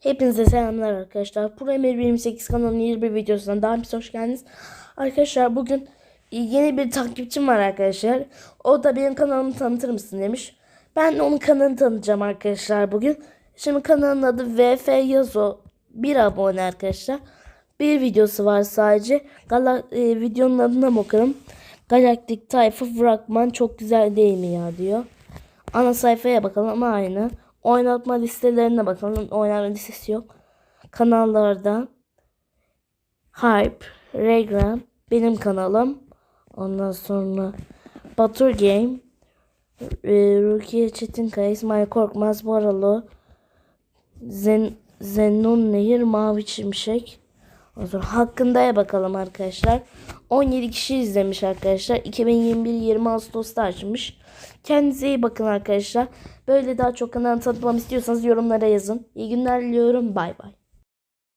Hepinize selamlar arkadaşlar. Pro Emir 28 kanalının yeni bir videosuna daha bir hoş geldiniz. Arkadaşlar bugün yeni bir takipçim var arkadaşlar. O da benim kanalımı tanıtır mısın demiş. Ben de onun kanalını tanıtacağım arkadaşlar bugün. Şimdi kanalın adı VF Yazo. Bir abone arkadaşlar. Bir videosu var sadece. Gala, e, videonun adına bakalım. Galaktik Tayfa Fragman çok güzel değil mi ya diyor. Ana sayfaya bakalım ama aynı. Oynatma listelerine bakalım. Oynatma listesi yok. Kanallarda Hype, Regram, benim kanalım. Ondan sonra Batur Game, e, Rukiye Çetinkaya, İsmail Korkmaz, Boralı, Zen, Zenon Nehir, Mavi Şimşek. Sonra hakkındaya bakalım arkadaşlar. 17 kişi izlemiş arkadaşlar. 2021 20 Ağustos'ta açmış. Kendinize iyi bakın arkadaşlar. Böyle daha çok kanal tanıtmamı istiyorsanız yorumlara yazın. İyi günler diliyorum. Bay bay.